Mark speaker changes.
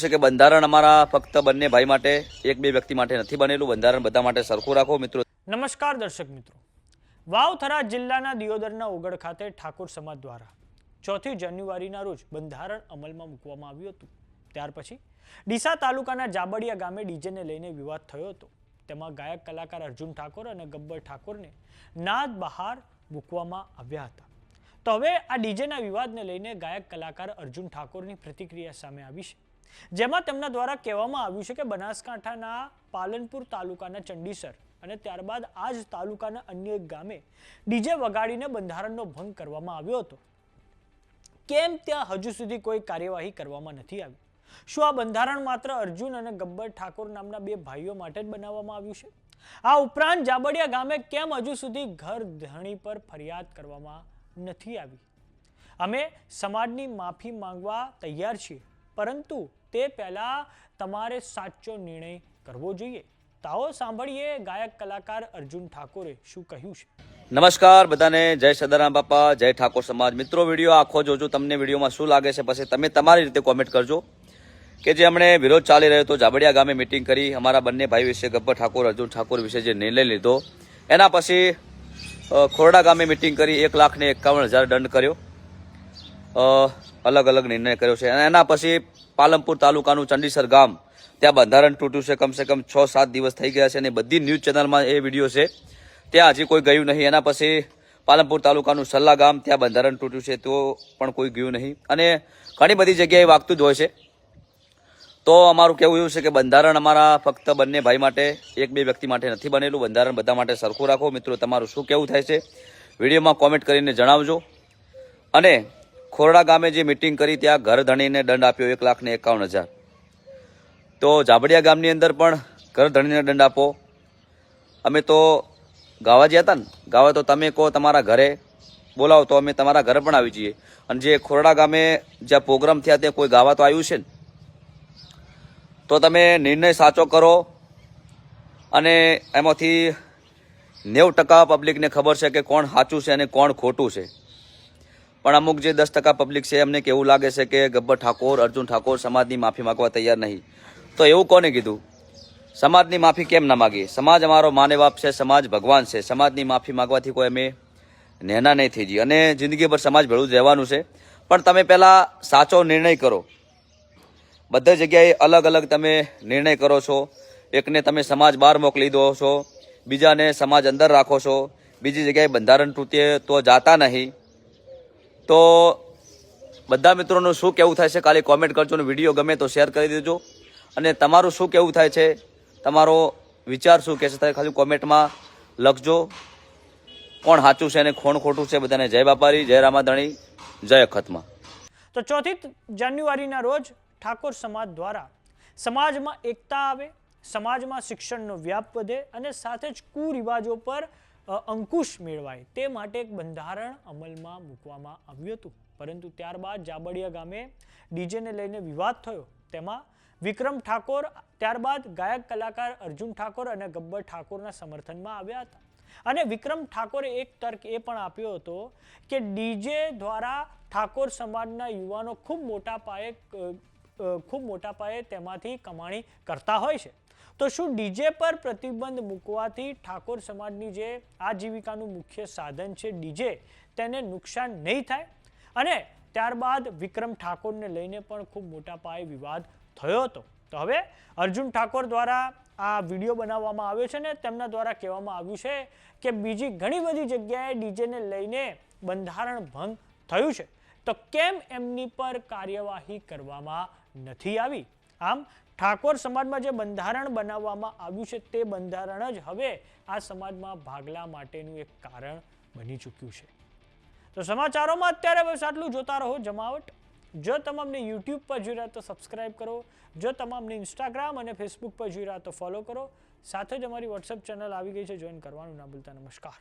Speaker 1: છે કે બંધારણ અમારા ફક્ત બંને ભાઈ માટે, એક બે વ્યક્તિ માટે નથી બનેલું. બંધારણ બધા માટે સરખું રાખો, મિત્રો.
Speaker 2: નમસ્કાર દર્શક મિત્રો. વાવથરા જિલ્લાના દિયોદરના ઓગળ ખાતે ઠાકોર સમાજ દ્વારા ચોથી જાન્યુઆરીના રોજ બંધારણ અમલમાં મૂકવામાં આવ્યું હતું. ત્યાર પછી ડીસા તાલુકાના જાબડિયા ગામે ડીજેને લઈને વિવાદ થયો હતો. તેમાં ગાયક કલાકાર અર્જુન ઠાકોર અને ગબ્બર ઠાકોરને નાદ બહાર મૂકવામાં આવ્યા હતા. તો હવે આ ડીજેના વિવાદને લઈને ગાયક કલાકાર અર્જુન ઠાકોરની પ્રતિક્રિયા સામે આવી છે. જેમાં તેમના દ્વારા કહેવામાં આવ્યું છે કે બનાસકાંઠાના પાલનપુર તાલુકાના ચંડીસર અને ત્યારબાદ આ જ તાલુકાના અન્ય એક ગામે ડીજે વગાડીને બંધારણનો ભંગ કરવામાં આવ્યો હતો. કેમ ત્યાં હજુ સુધી કોઈ કાર્યવાહી કરવામાં નથી આવી? શું આ બંધારણ માત્ર અર્જુન અને ગબ્બર ઠાકોર નામના બે ભાઈઓ માટે જ બનાવવામાં આવ્યું છે? આ ઉપરાંત જાબડિયા ગામે કેમ હજુ સુધી ઘર ધણી પર ફરિયાદ કરવામાં નથી આવી? અમે સમાજની માફી માંગવા તૈયાર છીએ. પરંતુ તે પહેલાં તમારે સાચો નિર્ણય કરવો જોઈએ. તાઓ સાંભળીએ ગાયક કલાકાર અર્જુન ઠાકોરે શું કહ્યું છે.
Speaker 1: નમસ્કાર, બધાને જય સદારામ બાપા, જય ઠાકોર સમાજ. મિત્રો, વીડિયો આખો જોજો, તમને વિડીયોમાં શું લાગે છે, પછી તમે તમારી રીતે કોમેન્ટ કરજો. કે જે હમણે વિરોધ ચાલી રહ્યો હતો જાબડિયા ગામે મિટિંગ કરી, અમારા બંને ભાઈ વિશે ગબ્બર ઠાકોર, અર્જુન ઠાકોર વિશે જે નિર્ણય લીધો, એના પછી ખોરડા ગામે મિટિંગ કરી, એક લાખ ને એકાવન હજાર દંડ કર્યો. અલગ અલગ નિર્ણય કર્યો છે. અને એના પછી પાલનપુર તાલુકાનું ચંડીસર ગામ, ત્યાં બંધારણ તૂટ્યું છે. કમસે કમ છ સાત દિવસ થઈ ગયા છે અને બધી ન્યૂઝ ચેનલમાં એ વીડિયો છે. ત્યાં હજી કોઈ ગયું નહીં. એના પછી પાલનપુર તાલુકાનું સલ્લા ગામ, ત્યાં બંધારણ તૂટ્યું છે. તો પણ કોઈ ગયું નહીં. અને ઘણી બધી જગ્યાએ વાગતું જ હોય છે. તો અમારું કહેવું એવું છે કે બંધારણ અમારા ફક્ત બંને ભાઈ માટે, એક બે વ્યક્તિ માટે નથી બનેલું. બંધારણ બધા માટે સરખું રાખો. મિત્રો, તમારું શું કહેવું થાય છે? વિડીયોમાં કોમેન્ટ કરીને જણાવજો. અને ખોરડા ગામે જે મિટિંગ કરી ત્યાં ઘર ધણીને દંડ આપ્યો એક લાખ ને એકાવન હજાર. તો જાબડિયા ગામની અંદર પણ ઘર ધણીને દંડ આપો. અમે તો ગાવા જ્યાં હતા ને, ગાવા તો તમે કહો તમારા ઘરે, બોલાવો તો અમે તમારા ઘરે પણ આવી જઈએ. અને જે ખોરડા ગામે જ્યાં પ્રોગ્રામ થયા ત્યાં કોઈ ગાવા તો આવ્યું છે ને? તો તમે નિર્ણય સાચો કરો અને એમાંથી નેવું ટકા પબ્લિકને ખબર છે કે કોણ સાચું છે અને કોણ ખોટું છે. પણ અમુક જે દસ ટકા પબ્લિક છે, એમને કેવું લાગે છે કે ગબ્બર ઠાકોર, અર્જુન ઠાકોર સમાજની માફી માગવા તૈયાર નહીં? તો એવું કોને કીધું? સમાજની માફી કેમ ના માગીએ? સમાજ અમારો માને બાપ છે, સમાજ ભગવાન છે. સમાજની માફી માંગવાથી કોઈ અમે નેના નહીં થઈ જઈએ. અને જિંદગીભર સમાજ ભેળું જ રહેવાનું છે. પણ તમે પહેલાં સાચો નિર્ણય કરો. બધી જગ્યાએ અલગ અલગ તમે નિર્ણય કરો છો. એકને તમે સમાજ બહાર મોકલી દો છો. બીજાને સમાજ અંદર રાખો છો. બીજી જગ્યાએ બંધારણ તૂટે તો જાતા નહીં. તો બધા મિત્રોનું શું કેવું થાય છે? ખાલી કોમેન્ટ કરજો અને વીડિયો ગમે તો શેર કરી દેજો. અને તમારું શું કેવું થાય છે? તમારો વિચાર શું કહેશે? થાય ખાલી કોમેન્ટમાં લખજો. કોણ સાચું છે અને કોણ ખોટું છે? બધાને જય બાપારી, જય રામાધણી જય અખતમાં
Speaker 2: તો ચોથી જાન્યુઆરીના રોજ ઠાકોર સમાજ દ્વારા સમાજમાં એકતા આવે, સમાજમાં શિક્ષણનો વ્યાપ વધે અને સાથે જ કુરિવાજો પર અંકુશ મેળવાય. તે માટે એક બંધારણ અમલમાં મૂકવામાં આવ્યું હતું. પરંતુ ત્યારબાદ જાબડિયા ગામે ડીજેને લઈને વિવાદ થયો. તેમાં વિક્રમ ઠાકોર, ત્યારબાદ ગાયક કલાકાર અર્જુન ઠાકોર અને ગબ્બર ઠાકોરના સમર્થનમાં આવ્યા હતા. અને વિક્રમ ઠાકોરે એક તર્ક એ પણ આપ્યો હતો કે ડીજે દ્વારા ઠાકોર સમાજના યુવાનો ખૂબ મોટા પાયે ખૂબ મોટા પાયે તેમાંથી કમાણી કરતા હોય છે. તો શું ડીજે પર પ્રતિબંધ મૂકવાથી ઠાકોર સમાજની જે આજીવિકાનું મુખ્ય સાધન છે ડીજે, તેને નુકસાન નહીં થાય? અને ત્યારબાદ વિક્રમ ઠાકોરને લઈને પણ ખૂબ મોટા પાયે વિવાદ થયો હતો. તો હવે અર્જુન ઠાકોર દ્વારા આ વીડિયો બનાવવામાં આવ્યો છે ને તેમના દ્વારા કહેવામાં આવ્યું છે કે બીજી ઘણી બધી જગ્યાએ ડીજેને લઈને બંધારણ ભંગ થયું છે. તો કેમ એમની પર કાર્યવાહી કરવામાં નથી આવી? આમ ઠાકોર સમાજમાં જે બંધારણ બનાવવામાં આવ્યું છે તે બંધારણ જ હવે આ સમાજમાં ભાગલા માટેનું એક કારણ બની ચૂક્યું છે. તો સમાચારોમાં અત્યારે બસ આટલું જોતા રહો જમાવટ. જો તમામને યુટ્યુબ પર જોઈ રહ્યા તો સબસ્ક્રાઇબ કરો. જો તમામને ઇન્સ્ટાગ્રામ અને ફેસબુક પર જોઈ રહ્યા તો ફોલો કરો. સાથે જ અમારી વોટ્સએપ ચેનલ આવી ગઈ છે. જોઈન કરવાનું ના ભૂલતા. નમસ્કાર.